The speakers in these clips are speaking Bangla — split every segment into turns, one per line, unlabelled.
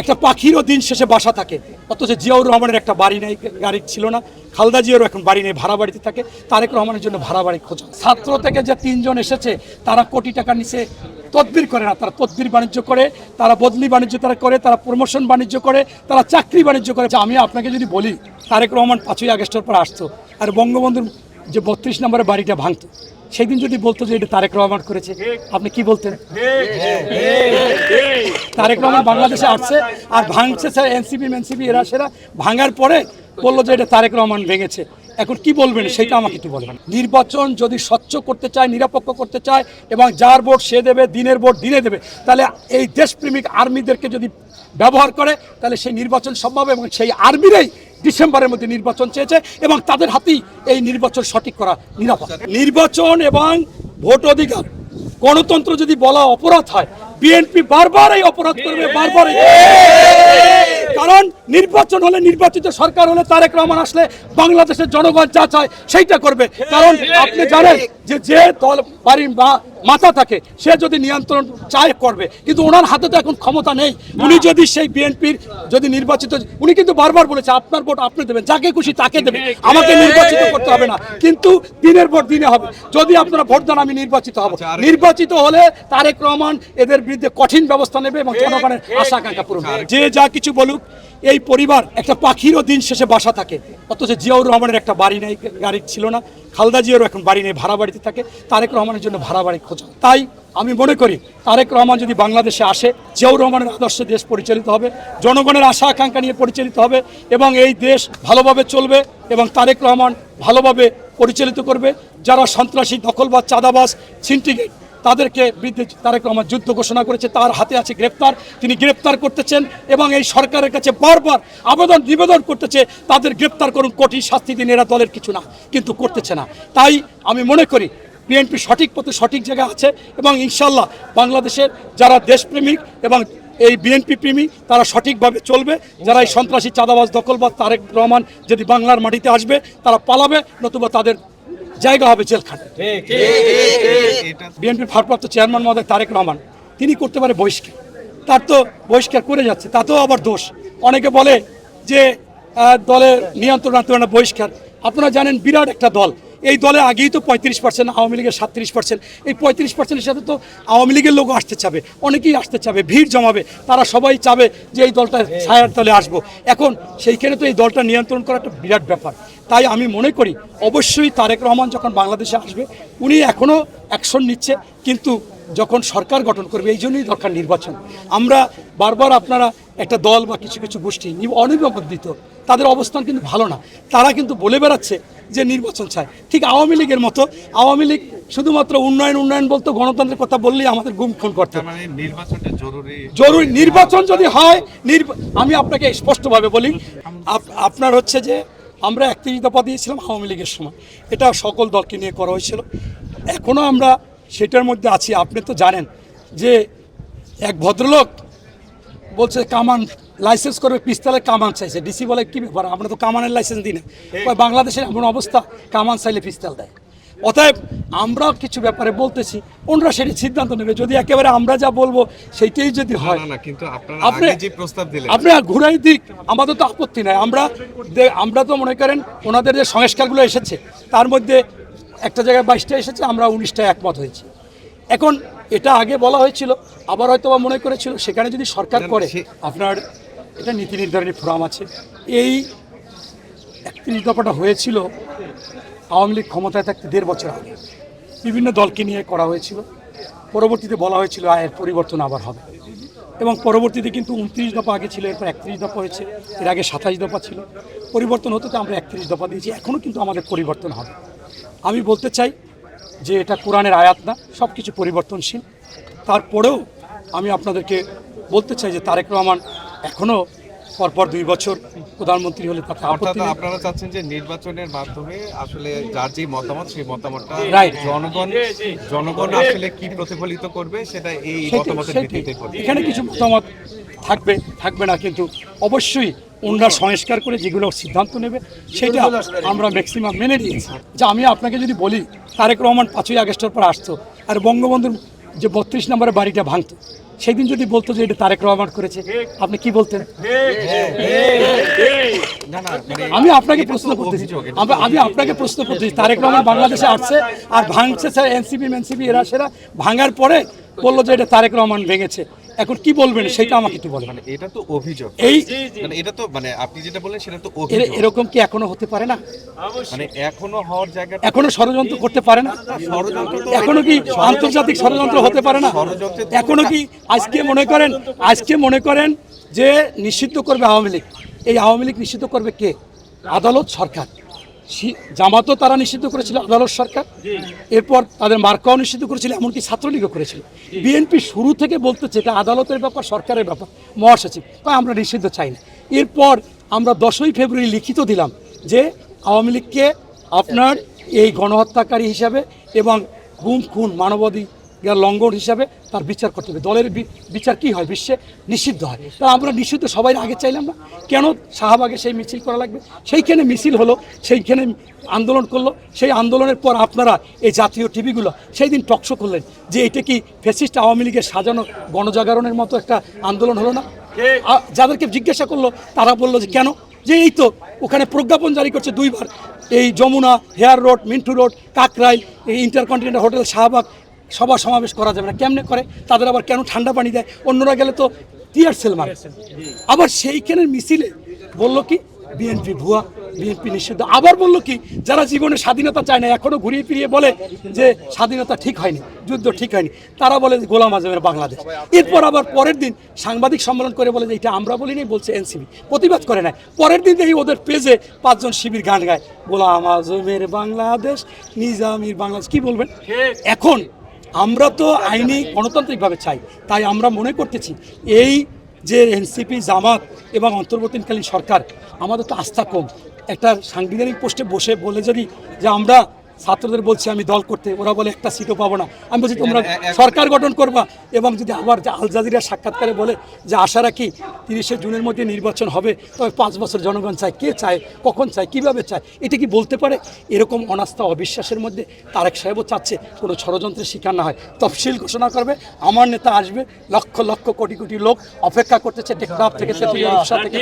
একটা পাখিরও দিন শেষে বাসা থাকে। অথচ জিয়াউর রহমানের একটা বাড়ি নেই, গাড়ি ছিল না। খালদা জিয়ারও এখন বাড়ি নেই, ভাড়া বাড়িতে থাকে। তারেক রহমানের জন্য ভাড়া বাড়ি খোঁজ। ছাত্র থেকে যে তিনজন এসেছে, তারা কোটি টাকা নিচে তদবির করে না। তারা তদবির বাণিজ্য করে, তারা বদলি বাণিজ্য তারা করে, তারা প্রমোশন বাণিজ্য করে, তারা চাকরি বাণিজ্য করে। যে আমি আপনাকে যদি বলি, তারেক রহমান পাঁচই আগস্টের পর আসতো, আর বঙ্গবন্ধুর যে বত্রিশ নম্বরের বাড়িটা ভাঙতো। সেই দিন যদি বলতো যে এটা তারেক রহমান করেছে, আপনি কি বলতেন? তারেক রহমান বাংলাদেশে আসছে আর ভাঙছে স্যার, এনসিপি এনসিপি এরা সেরা। ভাঙার পরে বলল যে এটা তারেক রহমান ভেঙেছে। এখন কি বলবেন, সেটা আমাকে একটু বলবেন। নির্বাচন যদি স্বচ্ছ করতে চায়, নিরপেক্ষ করতে চায়, এবং যার ভোট সে দেবে, দিনের ভোট দিনে দেবে, তাহলে এই দেশপ্রেমিক আর্মিদেরকে যদি ব্যবহার করে, তাহলে সেই নির্বাচন সম্ভব এবং সেই আর্মিরাই ডিসেম্বরের মধ্যে নির্বাচন চেয়েছে এবং তাদের হাতেই এই নির্বাচন সঠিক করা নিরাপদ। নির্বাচন এবং ভোট অধিকার। গণতন্ত্র যদি বলা অপরাধ হয়, বিএনপি বারবার এই অপরাধ করবে, বারবার কারণ নির্বাচন হলে নির্বাচিত সরকার হলে তারেক রহমান আসলে বাংলাদেশের জনগণ যা চায় সেইটা করবে। কারণ আপনি জানেন যে যে দল বাড়ির মা- মাথা থাকে সে যদি নিয়ন্ত্রণ চায় করবে। কিন্তু ওনার হাতে তো এখন ক্ষমতা নেই। উনি যদি সেই বিএনপির যদি নির্বাচিত উনি কিন্তু বারবার বলেছে আপনার ভোট আপনি দেবেন যাকে খুশি তাকে দেবেন। আমাকে নির্বাচিত করতে হবে না। কিন্তু দিনের ভোট দিনে হবে। যদি আপনারা ভোট দেন আমি নির্বাচিত হব। নির্বাচিত হলে তারেক রহমান এদের বিরুদ্ধে কঠিন ব্যবস্থা নেবে এবং জনগণের আশা আকাঙ্ক্ষা পূরণ যে যা কিছু বলুক এই পরিবার একটা পাখিরও দিন শেষে বাসা থাকে। অথচ জিয়াউর রহমানের একটা বাড়ি নেই, গাড়ি ছিল না। খালদা জিয়ারও এখন বাড়ি নেই, ভাড়া বাড়িতে থাকে। তারেক রহমানের জন্য ভাড়া বাড়ি খোঁজা। তাই আমি মনে করি, তারেক রহমান যদি বাংলাদেশে আসে, জিয়াউর রহমানের আদর্শে দেশ পরিচালিত হবে, জনগণের আশা আকাঙ্ক্ষা নিয়ে পরিচালিত হবে এবং এই দেশ ভালোভাবে চলবে এবং তারেক রহমান ভালোভাবে পরিচালিত করবে। যারা সন্ত্রাসী, দখলবাজ, চাঁদাবাজ সিন্ডিকেট তাদেরকে বিরুদ্ধে তারেক রহমান যুদ্ধ ঘোষণা করেছে, তার হাতে আছে গ্রেপ্তার। তিনি গ্রেপ্তার করতেছেন এবং এই সরকারের কাছে বারবার আবেদন নিবেদন করতেছে, তাদের গ্রেপ্তার করুন, কঠিন শাস্তি দিন, এরা দলের কিছু না, কিন্তু করতেছে না। তাই আমি মনে করি, বিএনপি সঠিক পথে সঠিক জায়গায় আছে এবং ইনশাল্লাহ বাংলাদেশের যারা দেশপ্রেমিক এবং এই বিএনপি প্রেমী, তারা সঠিকভাবে চলবে। যারা এই সন্ত্রাসী চাঁদাবাজ দখলবাজ তারেক রহমান যদি বাংলার মাটিতে আসবে, তারা পালাবে, নতুবা তাদের জায়গা হবে জেলখানে বিএনপির ভারপ্রাপ্ত চেয়ারম্যান মহোদয় তারেক রহমান তিনি করতে পারে বহিষ্কার। তার তো বহিষ্কার করে যাচ্ছে তাতেও আবার দোষ। অনেকে বলে যে দলের নিয়ন্ত্রণ আনতে পারে না বহিষ্কার। আপনারা জানেন বিরাট একটা দল। এই দলে আগেই তো পঁয়ত্রিশ পার্সেন্ট আওয়ামী লীগের সাতত্রিশ পার্সেন্ট এই পঁয়ত্রিশ পার্সেন্টের সাথে তো আওয়ামী লীগের লোকও আসতে চাবে। অনেকেই আসতে চাবে ভিড় জমাবে। তারা সবাই চাবে যে এই দলটা ছায়ার দলে আসব। এখন সেইখানে তো এই দলটা নিয়ন্ত্রণ করা একটা বিরাট ব্যাপার। তাই আমি মনে করি অবশ্যই তারেক রহমান যখন বাংলাদেশে আসবে উনি এখনও অ্যাকশন নিচ্ছে কিন্তু যখন সরকার গঠন করবে এই জন্যই দরকার নির্বাচন। আমরা বারবার আপনারা একটা দল বা কিছু কিছু গোষ্ঠী অনিবন্ধিত তাদের অবস্থান কিন্তু ভালো না। তারা কিন্তু বলে বেড়াচ্ছে যে নির্বাচন চায় ঠিক আওয়ামী লীগের মতো আওয়ামী লীগ শুধুমাত্র উন্নয়ন উন্নয়ন বলতো গণতন্ত্রের কথা বললেই আমাদের গুম খুন করতো।
মানে জরুরি।
জরুরি। নির্বাচন যদি হয় আমি আপনাকে স্পষ্টভাবে বলি আপনার হচ্ছে যে আমরা একত্রিশ দফা দিয়েছিলাম আওয়ামী লীগের সময়। এটা সকল দলকে নিয়ে করা হয়েছিল। এখনও আমরা সেটার মধ্যে আছি। আপনি তো জানেন যে এক ভদ্রলোক বলছে কামান লাইসেন্স করবে পিস্তলের কামান চাইছে। ডিসি বলে কি ব্যাপার? আমরা তো কামানের লাইসেন্স দিই না। বাংলাদেশের এমন অবস্থা কামান চাইলে পিস্তল দেয়। অতএব আমরা কিছু ব্যাপারে বলতেছি ওনারা সেটি সিদ্ধান্ত নেবে। যদি একেবারে আমরা যা বলব সেইটাই যদি হয়।
কিন্তু
আপনি
যে প্রস্তাব দিলেন।
আপনি ঘুরাই দিক আমাদের তো আপত্তি নাই। আমরা আমরা তো মনে করেন ওনাদের যে সংস্কারগুলো এসেছে তার মধ্যে একটা জায়গায় বাইশটা এসেছে আমরা উনিশটায় একমত হয়েছি। এখন এটা আগে বলা হয়েছিল আবার হয়তো বা মনে করেছিল সেখানে যদি সরকার করে আপনার এটা নীতি নির্ধারণী ফোরাম আছে। এই একত্রিশ দফাটা হয়েছিল আওয়ামী লীগ ক্ষমতায় থাকতে দেড় বছর আগে বিভিন্ন দলকে নিয়ে করা হয়েছিল। পরবর্তীতে বলা হয়েছিল আয়ের পরিবর্তন আবার হবে। এবং পরবর্তীতে কিন্তু উনত্রিশ দফা আগে ছিল, এরপর একত্রিশ দফা হয়েছে। এর আগে সাতাশ দফা ছিল। পরিবর্তন হতে তো আমরা একত্রিশ দফা দিয়েছি এখনও কিন্তু আমাদের পরিবর্তন হবে। আমি বলতে চাই যে এটা কোরআনের আয়াত না সব কিছু পরিবর্তনশীল। তারপরেও আমি আপনাদেরকে বলতে চাই যে তারেক রহমান এখনও পরপর দুই বছর প্রধানমন্ত্রী হলে তাতে
অর্থাৎ
আপত্তি নেই।
আপনারা চাচ্ছেন যে নির্বাচনের মাধ্যমে আসলে যার যে মতামত সেই মতামতটা. জনগণ জনগণ আসলে কি প্রতিফলিত করবে সেটা এই
সেটাই,
মতামতের ভিত্তিতে করবে।
এখানে কিছু মতামত থাকবে থাকবে না কিন্তু অবশ্যই ওনারা সংস্কার করে যেগুলো সিদ্ধান্ত নেবে সেটা আমরা ম্যাক্সিমাম মেনে নিয়েছি। যে আমি আপনাকে যদি বলি তারেক রহমান পাঁচই আগস্টের পর আসতো আর বঙ্গবন্ধুর যে বত্রিশ নম্বরের বাড়িটা ভাঙতো সেই দিন যদি বলতো যে এটা তারেক রহমান করেছে, আপনি কি বলতেন? আমি আপনাকে প্রশ্ন করতেছি। আমি আপনাকে প্রশ্ন করতেছি। তারেক রহমান বাংলাদেশে আসছে আর ভাঙছে, স্যার এনসিপি এনসিপি এরা সেরা। ভাঙার পরে বলল যে এটা তারেক রহমান ভেঙেছে। এখন কি বলবেন সেটা আমাকে একটু বলবেন
মানে এটা তো অভিযোগ।
এই
মানে এটা তো মানে আপনি যেটা বললেন সেটা তো অভিযোগ।
এরকম কি এখনও হতে পারে না?
মানে এখনও হওয়ার জায়গাটা
এখনও ষড়যন্ত্র করতে পারে না?
ষড়যন্ত্র
এখনও কি আন্তর্জাতিক ষড়যন্ত্র হতে পারে না? এখনও কি আজকে মনে করেন আজকে মনে করেন যে নিষিদ্ধ করবে আওয়ামী লীগ। এই আওয়ামী লীগ নিষিদ্ধ করবে কে? আদালত সরকার। জামাতও তারা নিষিদ্ধ করেছিল আদালত সরকার। এরপর তাদের মার্কাও নিষিদ্ধ করেছিল এমনকি ছাত্রলীগও করেছিল। বিএনপি শুরু থেকে বলতেছে এটা আদালতের ব্যাপার সরকারের ব্যাপার মহাসচিব। তাই আমরা নিষিদ্ধ চাই না। এরপর আমরা দশই ফেব্রুয়ারি লিখিত দিলাম যে আওয়ামী লীগকে আপনার এই গণহত্যাকারী হিসাবে এবং গুম খুন মানবাধিকার লঙ্ঘন হিসাবে তার বিচার করতে হবে। দলের বিচার কি হয় বিশ্বে? নিষিদ্ধ হয়। তা আমরা নিষিদ্ধ সবাই আগে চাইলাম না। কেন শাহবাগে সেই মিছিল করা লাগবে? সেইখানে মিছিল হলো, সেইখানে আন্দোলন করল। সেই আন্দোলনের পর আপনারা এই জাতীয় টিভিগুলো সেই দিন টকশো করলেন যে এটা কি ফেসিস্ট আওয়ামী লীগের সাজানো গণজাগরণের মতো একটা আন্দোলন হলো না? যাদেরকে জিজ্ঞাসা করল, তারা বলল যে কেন? যে এই তো ওখানে প্রজ্ঞাপন জারি করছে দুইবার। এই Jamuna, hare road, Mintu road, Kakrail, এই ইন্টারকন্টিনেন্টাল হোটেল শাহবাগ সভা সমাবেশ করা যাবে না। কেমনে করে? তাদের আবার কেন ঠান্ডা পানি দেয়? অন্যরা গেলে তো টিয়ার সেল মারে। আবার সেইখানে মিছিলে বলল কি বিএনপি ভুয়া বিএনপি নিষিদ্ধ। আবার বলল কি যারা জীবনে স্বাধীনতা চায় না এখনও ঘুরিয়ে ফিরিয়ে বলে যে স্বাধীনতা ঠিক হয়নি যুদ্ধ ঠিক হয়নি। তারা বলে যে গোলাম আজমের বাংলাদেশ। এরপর আবার পরের দিন সাংবাদিক সম্মেলন করে বলে যে এটা আমরা বলিনি বলছে এনসিবি প্রতিবাদ করে না পরের দিন দেখি ওদের পেজে পাঁচজন শিবির গান গায়। গোলাম আজমের বাংলাদেশ নিজামির বাংলাদেশ। কি বলবেন? এখন আমরা তো আইনি গণতান্ত্রিকভাবে চাই, তাই আমরা মনে করতেছি এই যে এনসিপি, জামাত এবং অন্তর্বর্তীকালীন সরকার, আমাদের তো আস্থা কম। একটা সাংবিধানিক পোস্টে বসে বলে যদি যে আমরা ছাত্রদের বলছি আমি দল করতে ওরা বলে একটা সিটও পাবো না। আমি বলছি তোমরা সরকার গঠন করবা। এবং যদি আবার যে আল জাজিরা সাক্ষাৎকারে বলে যে আশা রাখি তিরিশে জুনের মধ্যে নির্বাচন হবে তবে পাঁচ বছর জনগণ চায় কে চায় কখন চায় কীভাবে চায় এটা কি বলতে পারে? এরকম অনাস্থা অবিশ্বাসের মধ্যে তারেক সাহেবও চাচ্ছে কোনো ষড়যন্ত্রের শিকার না হয়। তফসিল ঘোষণা করবে আমার নেতা আসবে লক্ষ লক্ষ কোটি কোটি লোক অপেক্ষা করতেছে টেকনাফ থেকে তেঁতুলিয়া থেকে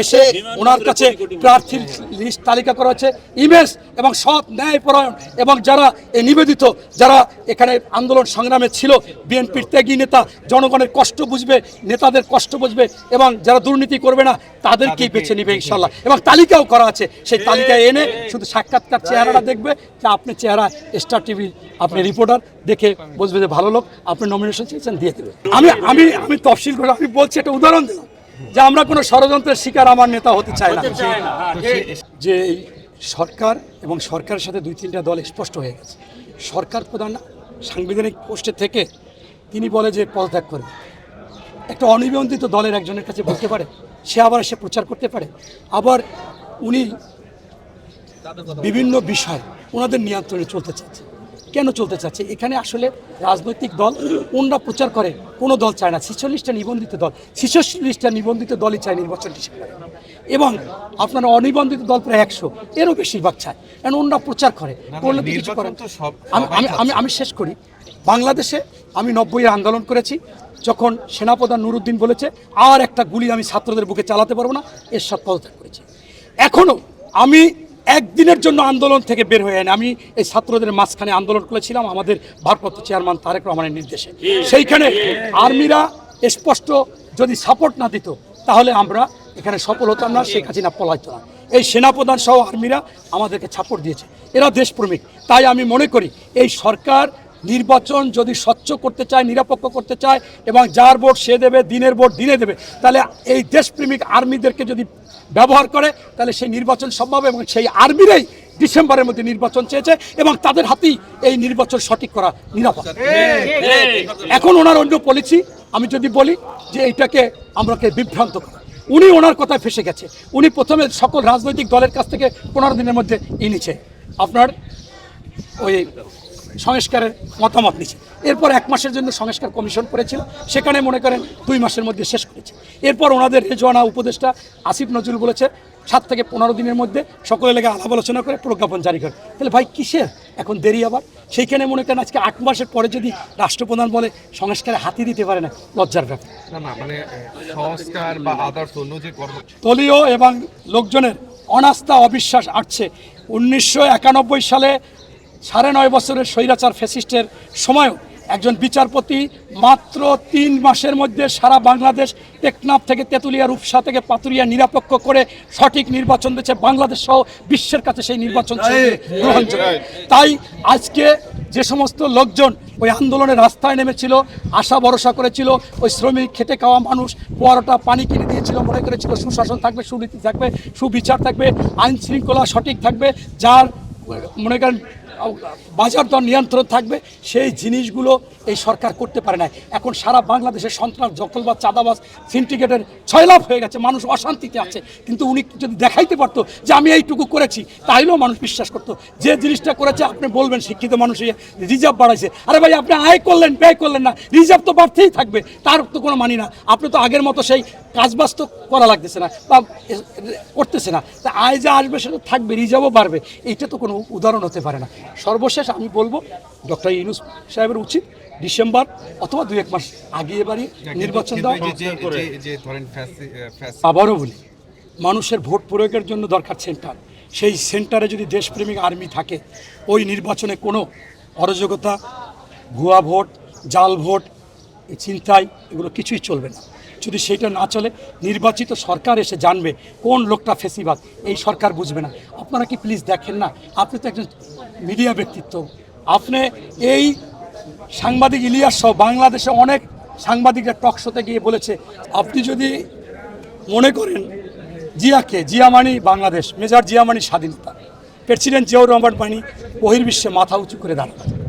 এসে ওনার কাছে প্রার্থীর লিস্ট তালিকা করা হচ্ছে ইমেজ এবং সব সৎ ন্যায়পরায়ণ এবং যারা এই নিবেদিত, যারা এখানে আন্দোলন সংগ্রামে ছিল, বিএনপির ত্যাগী নেতা, জনগণের কষ্ট বুঝবে, নেতাদের কষ্ট বুঝবে এবং যারা দুর্নীতি করবে না, তাদেরকেই বেছে নিবে ইনশাল্লাহ। এবং তালিকাও করা আছে, সেই তালিকায় এনে শুধু সাক্ষাৎকার চেহারাটা দেখবে যে আপনি চেহারা স্টার টিভি আপনি রিপোর্টার দেখে বুঝবে যে ভালো লোক, আপনি নমিনেশন চেয়েছেন, দিয়ে দেবে। আমি আমি আমি তফসিল করে আমি বলছি একটা উদাহরণ দিলাম, যে আমরা কোনো ষড়যন্ত্রের শিকার আমার নেতা হতে চাই না। যে সরকার এবং সরকারের সাথে দুই তিনটা দল স্পষ্ট হয়ে গেছে। সরকার প্রধান সাংবিধানিক পোস্টে থেকে তিনি বলে যে পদত্যাগ করবে। একটা অনিবন্ধিত দলের একজনের কাছে বলতে পারে, সে আবার সে প্রচার করতে পারে। আবার উনি বিভিন্ন বিষয় ওনাদের নিয়ন্ত্রণে চলতে চাচ্ছে। কেন চলতে চাচ্ছে? এখানে আসলে রাজনৈতিক দল ওনরা প্রচার করে কোনো দল চায় না। ছিচল্লিশটা নিবন্ধিত দল ছিচল্লিশটা নিবন্ধিত দলই চায় নির্বাচনটি এবং আপনার অনিবন্ধিত দল প্রায় একশো এরও বেশিরভাগ চায়। কারণ ওনরা প্রচার করে করলে তো কিছু করে আমি আমি আমি আমি শেষ করি। বাংলাদেশে আমি নব্বইয়ের আন্দোলন করেছি। যখন সেনাপ্রধান নুরুদ্দিন বলেছে আর একটা গুলি আমি ছাত্রদের বুকে চালাতে পারব না এর সব পদত্যাগ করেছি। এখনও আমি একদিনের জন্য আন্দোলন থেকে বের হয়ে আনি আমি এই ছাত্রদের মাঝখানে আন্দোলন করেছিলাম, আমাদের ভারপ্রাপ্ত চেয়ারম্যান তারেক রহমানের নির্দেশে। সেইখানে আর্মিরা স্পষ্ট যদি সাপোর্ট না দিত, তাহলে আমরা এখানে সফল হতাম না, শেখ হাসিনা পলাইতো না। এই সেনাপ্রধান সহ আর্মিরা আমাদেরকে সাপোর্ট দিয়েছে। এরা দেশপ্রেমিক। তাই আমি মনে করি, এই সরকার নির্বাচন যদি স্বচ্ছ করতে চায়, নিরপেক্ষ করতে চায়, এবং যার ভোট সে দেবে, দিনের ভোট দিনে দেবে, তাহলে এই দেশপ্রেমিক আর্মিদেরকে যদি ব্যবহার করে তাহলে সেই নির্বাচন সম্ভব এবং সেই আর্মিরাই ডিসেম্বরের মধ্যে নির্বাচন চেয়েছে এবং তাদের হাতেই এই নির্বাচন সঠিক করা নিরাপদ। এখন ওনার অন্য পলিসি আমি যদি বলি যে এইটাকে আমরাকে বিভ্রান্ত করা। উনি ওনার কথায় ফেসে গেছে। উনি প্রথমে সকল রাজনৈতিক দলের কাছ থেকে পনেরো দিনের মধ্যে এনেছে। আপনার ওই সংস্কারের মতামত নিচ্ছে এরপর এক মাসের জন্য সংস্কার কমিশন করেছিল সেখানে মনে করেন দুই মাসের মধ্যে শেষ করেছে। এরপর ওনাদের রেজওয়ানা উপদেষ্টা আসিফ নজরুল বলেছে সাত থেকে পনেরো দিনের মধ্যে সকলে লেগে আলাপ আলোচনা করে প্রজ্ঞাপন জারি করে। তাহলে ভাই কিসের? এখন দেরি আবার? সেইখানে মনে করেন আজকে আট মাসের পরে যদি রাষ্ট্রপ্রধান বলে সংস্কারে হাতি দিতে পারে না লজ্জার ব্যাপার।
মানে
দলীয় এবং লোকজনের অনাস্থা অবিশ্বাস আসছে। উনিশশো একানব্বই সালে সাড়ে নয় বছরের স্বৈরাচার ফ্যাসিস্টের সময়ও একজন বিচারপতি মাত্র তিন মাসের মধ্যে সারা বাংলাদেশ টেকনাফ থেকে তেঁতুলিয়া রূপসা থেকে পাতুরিয়া নিরপেক্ষ করে সঠিক নির্বাচন দিয়েছে। বাংলাদেশ সহ বিশ্বের কাছে সেই নির্বাচন তাই আজকে যে সমস্ত লোকজন ওই আন্দোলনের রাস্তায় নেমেছিল আশা ভরসা করেছিল ওই শ্রমিক খেটে খাওয়া মানুষ পরোটা পানি কিনে দিয়েছিল মনে করেছিল সুশাসন থাকবে সুনীতি থাকবে সুবিচার থাকবে আইন শৃঙ্খলা সঠিক থাকবে যার মনে করেন বাজার দর নিয়ন্ত্রণ থাকবে, সেই জিনিসগুলো এই সরকার করতে পারে না এখন সারা বাংলাদেশের সন্ত্রাস জকলবাজ চাঁদাবাজ সিন্ডিকেটের ছয়লাভ হয়ে গেছে, মানুষ অশান্তিতে আছে। কিন্তু উনি যদি দেখাইতে পারতো যে আমি এইটুকু করেছি, তাইলেও মানুষ বিশ্বাস করতো। যে জিনিসটা করেছে, আপনি বলবেন, শিক্ষিত মানুষ রিজার্ভ বাড়াইছে। আরে ভাই, আপনি আয় করলেন, ব্যয় করলেন না, রিজার্ভ তো বাড়তেই থাকবে, তার তো কোনো মানি না। আপনি তো আগের মতো সেই কাজবাজ তো করা লাগতেছে না, বা করতেছে না। তা আয় যা আসবে, সেটা থাকবে, রিজার্ভও বাড়বে। এইটা তো কোনো উদাহরণ হতে পারে না। সর্বশেষ আমি বলব ডক্টর ইউনুস সাহেবের উচিত ডিসেম্বর অথবা দুই এক মাস আগিয়ে বাড়িয়ে নির্বাচন দেওয়া। আবারও বলি মানুষের ভোট প্রয়োগের জন্য দরকার সেন্টার। সেই সেন্টারে যদি দেশপ্রেমিক আর্মি থাকে ওই নির্বাচনে কোনো অরাজকতা ভুয়া ভোট জাল ভোট এই চিন্তাই এগুলো কিছুই চলবে না। যদি সেটা না চলে নির্বাচিত সরকার এসে জানবে কোন লোকটা ফেসিবাদ এই সরকার বুঝবে না। আপনারা কি প্লিজ দেখেন না? আপনি তো একজন মিডিয়া ব্যক্তিত্ব। আপনি এই সাংবাদিক ইলিয়াস সহ বাংলাদেশে অনেক সাংবাদিকরা টক শোতে গিয়ে বলেছে, আপনি যদি মনে করেন জিয়াকে, জিয়া মানি বাংলাদেশ, মেজর জিয়া মানি স্বাধীনতা, প্রেসিডেন্ট জিয়াউর রহমান মানি বহির্বিশ্বে মাথা উঁচু করে দাঁড়ানো।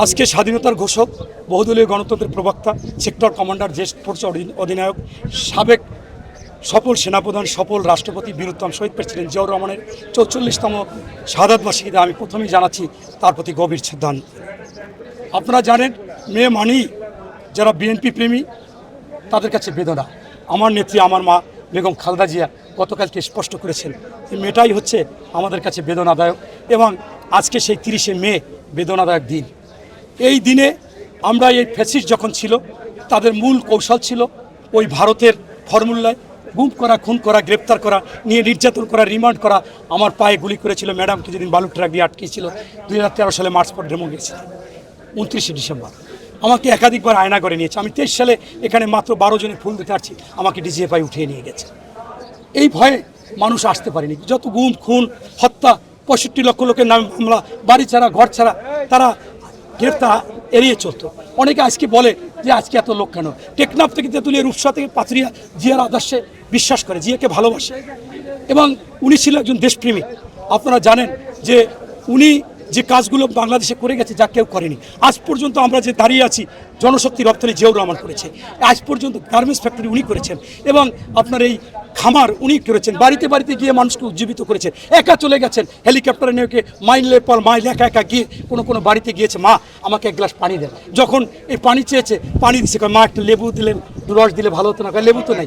আজকে স্বাধীনতার ঘোষক, বহুদলীয় গণতন্ত্রের প্রবক্তা, সেক্টর কমান্ডার জেস্ট ফোর্স অধি- অধিনায়ক, সাবেক সফল সেনাপ্রধান, সফল রাষ্ট্রপতি বীরুত্তম শহীদ প্রেসিডেন্ট জিয়াউর রহমানের চৌচল্লিশতম শাহাদ বার্ষিকীতে আমি প্রথমেই জানাচ্ছি তার প্রতি গভীর শ্রদ্ধাঞ্জলি আপনারা জানেন, মেয়ে মানি যারা বিএনপি প্রেমী, তাদের কাছে বেদনা। আমার নেত্রী, আমার মা বেগম খালদা জিয়া গতকালকে স্পষ্ট করেছেন যে মেয়েটাই হচ্ছে আমাদের কাছে বেদনাদায়ক এবং আজকে সেই তিরিশে মে বেদনাদায়ক দিন। এই দিনে আমরা এই ফ্যাসিস্ট যখন ছিল, তাদের মূল কৌশল ছিল ওই ভারতের ফর্মুলায় গুম করা, খুন করা, গ্রেপ্তার করা, নিয়ে নির্যাতন করা, রিমান্ড করা আমার পায়ে গুলি করেছিল ম্যাডামকে যেদিন বালু ট্রাক দিয়ে আটকেছিল। দুই হাজার তেরো সালে মার্চ পর ডেমো গেছিল উনত্রিশে ডিসেম্বর। আমাকে একাধিকবার আয়না করে নিয়েছে। আমি তেইশ সালে এখানে মাত্র বারো জনে ফুল দিতে পারছি, আমাকে ডিজিএফআই উঠিয়ে নিয়ে গেছে। এই ভয়ে মানুষ আসতে পারেনি। যত গুম, খুন, হত্যা, পঁয়ষট্টি লক্ষ লোকের নামে মামলা, বাড়ি ছাড়া, ঘর ছাড়া, তারা গ্রেপ্তার, এড়িয়ে চলতো। অনেকে আজকে বলে যে আজকে এত লোক কেন? টেকনাফ থেকে তেঁতুলিয়া রূপসা থেকে পাথরিয়া জিয়ার আদর্শে বিশ্বাস করে, জিয়াকে ভালোবাসে। এবং উনি ছিল একজন দেশপ্রেমিক। আপনারা জানেন যে উনি যে কাজগুলো বাংলাদেশে করে গেছে যা কেউ করেনি। আজ পর্যন্ত আমরা যে দাঁড়িয়ে আছি জনশক্তি রপ্তানি জিয়াউর রহমান করেছে। আজ পর্যন্ত গার্মেন্টস ফ্যাক্টরি উনি করেছেন এবং আপনার এই খামার উনি করেছেন। বাড়িতে বাড়িতে গিয়ে মানুষকে উজ্জীবিত করেছেন একা চলে গেছেন, হেলিকপ্টারে নিয়ে মাইলের পর মাইল একা একা গিয়ে কোনো কোনো বাড়িতে গিয়েছে। মা, আমাকে এক গ্লাস পানি দেন। যখন এই পানি চেয়েছে, পানি দিচ্ছে মা, একটা লেবু দিলেন রস দিলে ভালো হতো না। লেবু তো নেই।